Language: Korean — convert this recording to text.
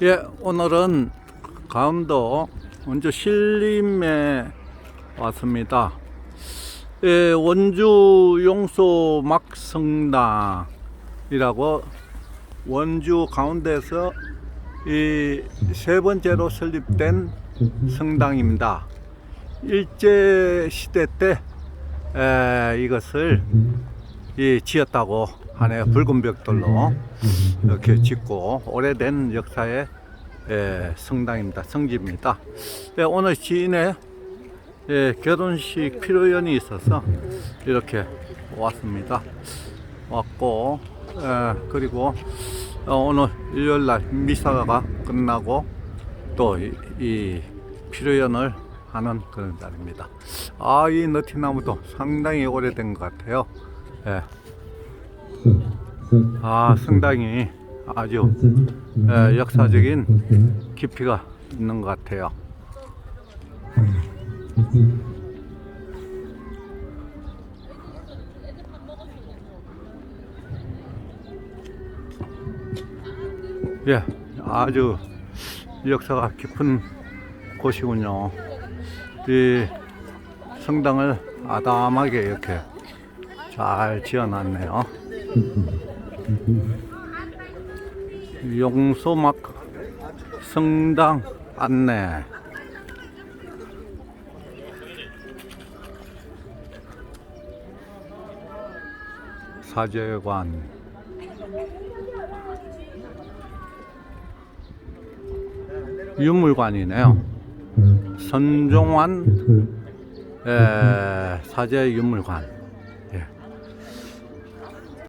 예, 오늘은 강원도 원주 신림에 왔습니다. 예, 원주 용소 막성당이라고 원주 가운데서 이 세 번째로 설립된 성당입니다. 일제 시대 때 에, 이것을 이 지었다고 하네요. 붉은 벽돌로 이렇게 짓고 오래된 역사의 에, 성당입니다. 성지입니다. 네, 오늘 지인의 예, 결혼식 필요연이 있어서 이렇게 왔습니다. 왔고 에, 그리고 어, 오늘 일요일 날 미사가 끝나고 또 이 필요연을 하는 그런 날입니다. 아, 이 너티나무도 상당히 오래된 것 같아요. 예. 아, 상당히 아주 에, 역사적인 깊이가 있는 것 같아요. 예, 아주 역사가 깊은 곳이군요. 이 성당을 아담하게 이렇게 잘 지어놨네요. 용소막 성당 안내. 사제관. 유물관이네요. 선종환 에, 사제 유물관.